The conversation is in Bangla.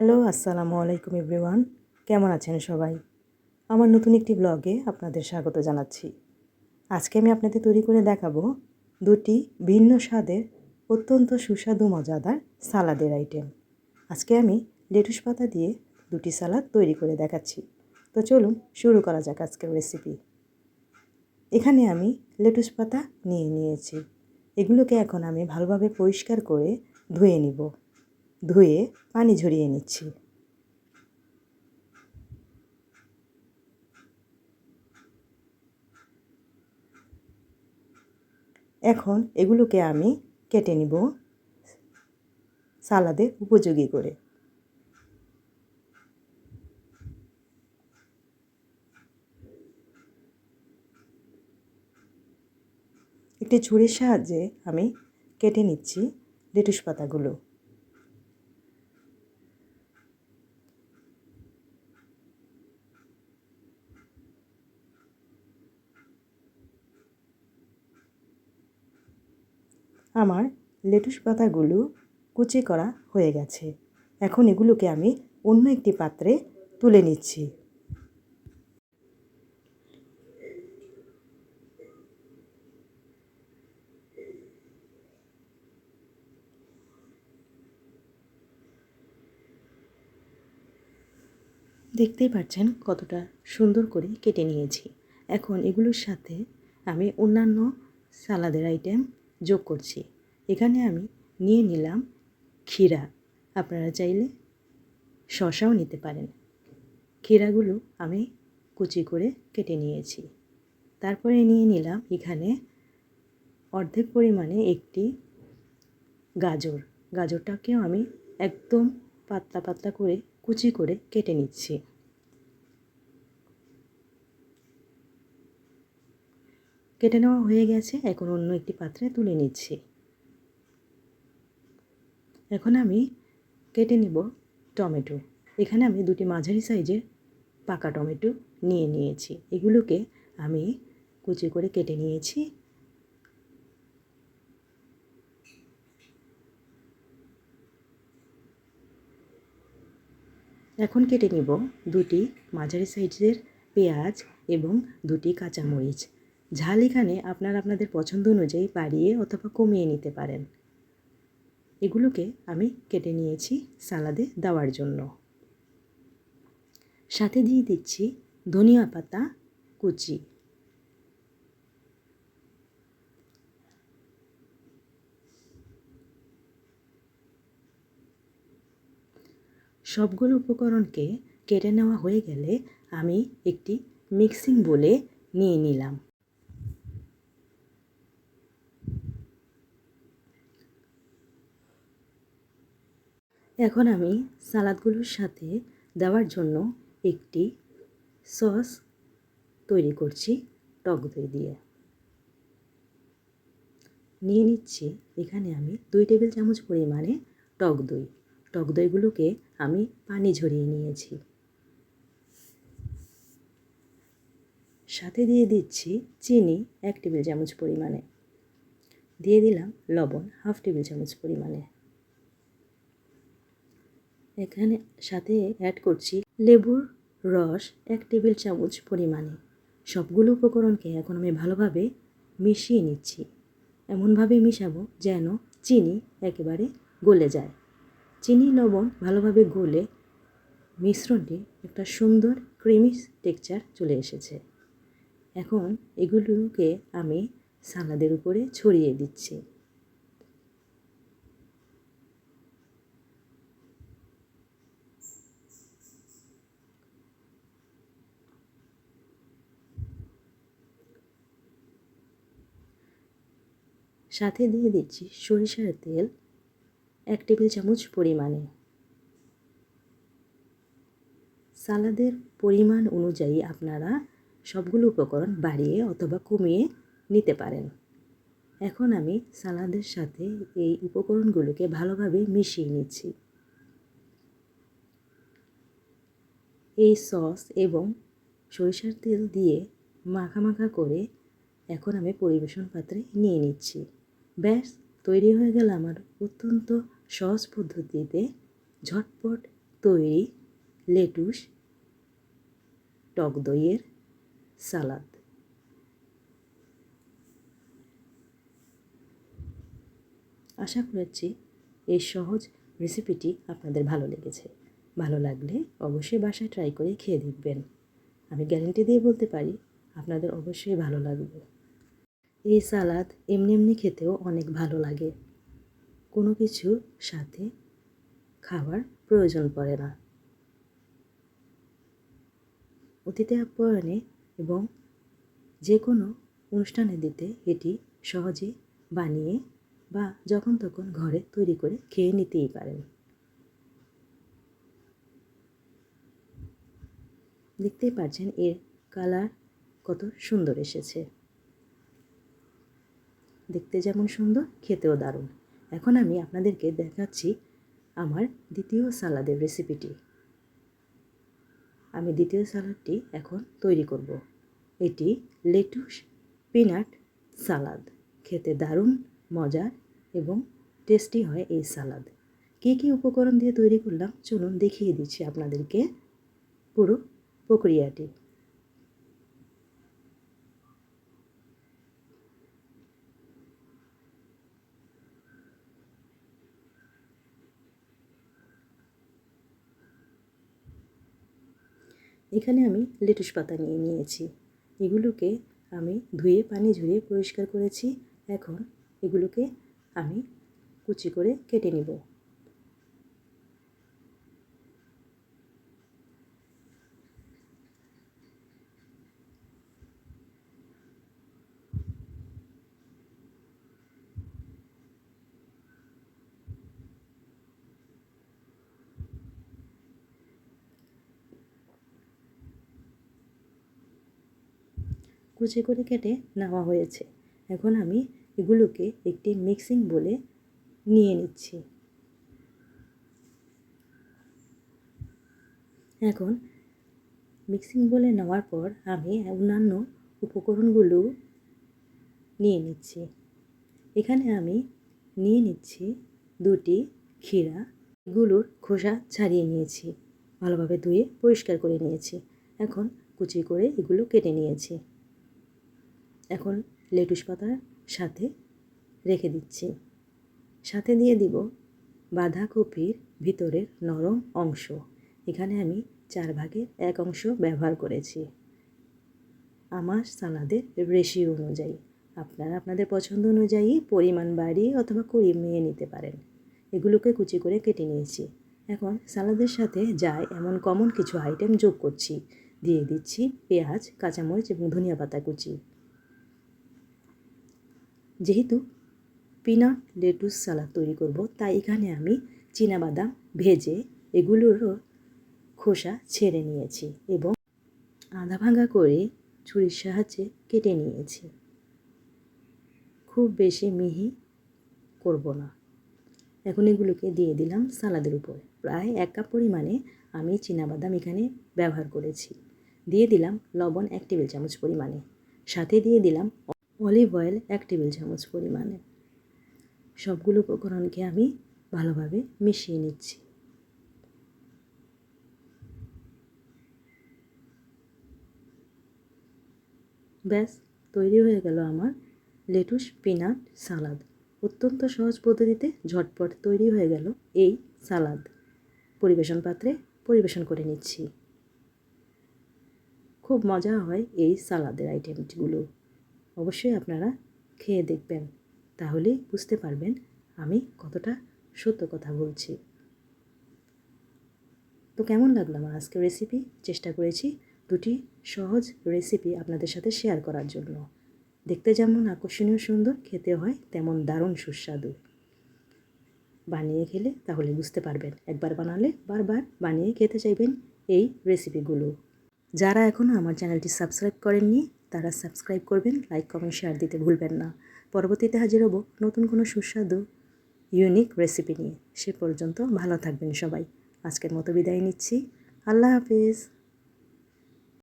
হ্যালো, আসসালামু আলাইকুম এভরিওয়ান। কেমন আছেন সবাই? আমার নতুন একটি ব্লগে আপনাদের স্বাগত জানাচ্ছি। আজকে আমি আপনাদের তৈরি করে দেখাবো দুটি ভিন্ন স্বাদের অত্যন্ত সুস্বাদু মজাদার সালাদের আইটেম আজকে আমি লেটুস পাতা দিয়ে দুটি সালাদ তৈরি করে দেখাচ্ছি। তো চলুন শুরু করা যাক আজকের রেসিপি এখানে আমি লেটুস পাতা নিয়ে নিয়েছি। এগুলোকে এখন আমি ভালোভাবে পরিষ্কার করে ধুয়ে নিব। ধুয়ে পানি ঝরিয়ে নিচ্ছি। এখন এগুলোকে আমি কেটে নিব সালাদে উপযোগী করে। একটি ছুরির সাহায্যে আমি কেটে নিচ্ছি লেটুস পাতাগুলো। আমার লেটুস পাতাগুলো কুচি করা হয়ে গেছে। এখন এগুলোকে আমি অন্য একটি পাত্রে তুলে নিচ্ছি। দেখতেই পাচ্ছেন কতটা সুন্দর করে কেটে নিয়েছি। এখন এগুলোর সাথে আমি অন্যান্য সালাদের আইটেম যোগ করছি। এখানে আমি নিয়ে নিলাম ক্ষীরা। আপনারা চাইলে শশাও নিতে পারেন। ক্ষীরাগুলো আমি কুচি করে কেটে নিয়েছি। তারপরে নিয়ে নিলাম এখানে অর্ধেক পরিমাণে একটি গাজর। গাজরটাকেও আমি একদম পাতলা পাতলা করে কুচি করে কেটে নিচ্ছি। কেটে নেওয়া হয়ে গেছে। এখন অন্য একটি পাত্রে তুলে নিচ্ছি। এখন আমি কেটে নিব টমেটো। এখানে আমি দুটি মাঝারি সাইজের পাকা টমেটো নিয়ে নিয়েছি। এগুলোকে আমি কুচি করে কেটে নিয়েছি। এখন কেটে নিব দুটি মাঝারি সাইজের পেঁয়াজ এবং দুটি কাঁচামরিচ। ঝাল এখানে আপনারা আপনাদের পছন্দ অনুযায়ী বাড়িয়ে অথবা কমিয়ে নিতে পারেন। এগুলোকে আমি কেটে নিয়েছি সালাদে দেওয়ার জন্য। সাথে দিয়ে দিচ্ছি ধনিয়া পাতা, কুচি। সবগুলো উপকরণকে কেটে নেওয়া হয়ে গেলে আমি একটি মিক্সিং বলে নিয়ে নিলাম। এখন আমি সালাদগুলোর সাথে দেওয়ার জন্য একটি সস তৈরি করছি টক দই দিয়ে। নিয়ে নিচ্ছি এখানে আমি দুই টেবিল চামচ পরিমাণে টক দই। টক দইগুলোকে আমি পানি ঝরিয়ে নিয়েছি। সাথে দিয়ে দিচ্ছি চিনি এক টেবিল চামচ পরিমাণে। দিয়ে দিলাম লবণ হাফ টেবিল চামচ পরিমাণে। এখানে সাথে অ্যাড করছি লেবুর রস এক টেবিল চামচ পরিমাণে। সবগুলো উপকরণকে এখন আমি ভালোভাবে মিশিয়ে নিচ্ছি। এমনভাবে মিশাবো যেন চিনি একেবারে গলে যায়। চিনি লবণ ভালোভাবে গলে মিশ্রণটি একটা সুন্দর ক্রিমি টেক্সচার চলে এসেছে। এখন এগুলোকে আমি সালাদের উপরে ছড়িয়ে দিচ্ছি। সাথে দিয়ে দিচ্ছি সরিষার তেল এক টেবিল চামচ পরিমাণে। সালাদের পরিমাণ অনুযায়ী আপনারা সবগুলো উপকরণ বাড়িয়ে অথবা কমিয়ে নিতে পারেন। এখন আমি সালাদের সাথে এই উপকরণগুলোকে ভালোভাবে মিশিয়ে নিচ্ছি। এই সস এবং সরিষার তেল দিয়ে মাখা মাখা করে এখন আমি পরিবেশন পাত্রে নিয়ে নিচ্ছি। ব্যাস, তৈরি হয়ে গেল আমার অত্যন্ত সহজ পদ্ধতিতে ঝটপট তৈরি লেটুস টক দইয়ের সালাদ। আশা করছি এই সহজ রেসিপিটি আপনাদের ভালো লেগেছে। ভালো লাগলে অবশ্যই বাসায় ট্রাই করে খেয়ে দেখবেন। আমি গ্যারেন্টি দিয়ে বলতে পারি, আপনাদের অবশ্যই ভালো লাগবে। এই সালাদ এমনি এমনি খেতেও অনেক ভালো লাগে। কোনো কিছু সাথে খাবার প্রয়োজন পড়ে না। অতিথি আপ্যায়নে এবং যে কোনো অনুষ্ঠানে দিতে এটি সহজে বানিয়ে বা যখন তখন ঘরে তৈরি করে খেয়ে নিতেই পারেন। দেখতেই পাচ্ছেন এর কালার কত সুন্দর এসেছে। দেখতে যেমন সুন্দর, খেতেও দারুণ। এখন আমি আপনাদেরকে দেখাচ্ছি আমার দ্বিতীয় সালাদের রেসিপিটি আমি দ্বিতীয় সালাদটি এখন তৈরি করব। এটি লেটুস পিনাট সালাদ খেতে দারুণ, মজার এবং টেস্টি হয় এই সালাদ। কী কী উপকরণ দিয়ে তৈরি করলাম? চলুন দেখিয়ে দিচ্ছি আপনাদেরকে পুরো প্রক্রিয়াটি। এখানে আমি লেটুস পাতা নিয়ে নিয়েছি। এগুলোকে আমি ধুয়ে পানি ঝরিয়ে পরিষ্কার করেছি। এখন এগুলোকে আমি কুচি করে কেটে নিব। কুচি করে কেটে নেওয়া হয়েছে। এখন আমি এগুলোকে একটি মিক্সিং বলে নিয়ে নিচ্ছি। এখন মিক্সিং বলে নেওয়ার পর আমি অন্যান্য উপকরণগুলো নিয়ে নিচ্ছি। এখানে আমি নিয়ে নিচ্ছি দুটি ক্ষীরা। এগুলোর খোসা ছাড়িয়ে নিয়েছি। ভালোভাবে ধুয়ে পরিষ্কার করে নিয়েছি। এখন কুচি করে এগুলো কেটে নিয়েছি। এখন লেটুস পাতার সাথে রেখে দিচ্ছি। সাথে দিয়ে দিব বাঁধাকপির ভিতরের নরম অংশ। এখানে আমি চার ভাগের এক অংশ ব্যবহার করেছি। আমার সালাদের রেশিও অনুযায়ী। আপনারা আপনাদের পছন্দ অনুযায়ী পরিমাণ বাড়িয়ে অথবা কমিয়ে নিতে পারেন। এগুলোকে কুচি করে কেটে নিয়েছি। এখন সালাদের সাথে যায় এমন কমন কিছু আইটেম যোগ করছি। দিয়ে দিচ্ছি পেঁয়াজ, কাঁচামরিচ এবং ধনিয়া পাতা কুচি। যেহেতু পিনাট লেটুস সালাদ তৈরি করব, তাই এখানে আমি বাদাম ভেজে এগুলোরও খোসা ছেড়ে নিয়েছি এবং আধা ভাঙা করে ছুরির সাহায্যে কেটে নিয়েছি। খুব বেশি মিহি করব না। এখন এগুলোকে দিয়ে দিলাম সালাদের উপর। প্রায় এক কাপ পরিমাণে আমি বাদাম এখানে ব্যবহার করেছি। দিয়ে দিলাম লবণ এক টেবিল চামচ পরিমাণে। সাথে দিয়ে দিলাম অলিভ অয়েল এক টেবিল চামচ পরিমাণে। সবগুলো উপকরণকে আমি ভালোভাবে মিশিয়ে নিচ্ছি। ব্যাস, তৈরি হয়ে গেল আমার লেটুস পিনাট সালাদ। অত্যন্ত সহজ পদ্ধতিতে ঝটপট তৈরি হয়ে গেল এই সালাদ। পরিবেশন পাত্রে পরিবেশন করে নিচ্ছি। খুব মজা হয় এই সালাদের আইটেমগুলো অবশ্যই আপনারা খেয়ে দেখবেন। তাহলেই বুঝতে পারবেন আমি কতটা সত্য কথা বলছি। তো কেমন লাগল আমার আজকের রেসিপি চেষ্টা করেছি দুটি সহজ রেসিপি আপনাদের সাথে শেয়ার করার জন্য। দেখতে যেমন আকর্ষণীয় সুন্দর খেতে হয় তেমন দারুণ সুস্বাদু। বানিয়ে খেলে তাহলে বুঝতে পারবেন, একবার বানালে বারবার বানিয়ে খেতে চাইবেন এই রেসিপিগুলো যারা এখনও আমার চ্যানেলটি সাবস্ক্রাইব করেননি তারা সাবস্ক্রাইব করবেন লাইক কমেন্ট শেয়ার দিতে ভুলবেন না। পরবর্তীতে হাজির হব নতুন কোনো সুস্বাদু ইউনিক রেসিপি নিয়ে। সে পর্যন্ত ভালো থাকবেন সবাই। আজকের মতো বিদায় নিচ্ছি। আল্লাহ হাফিজ।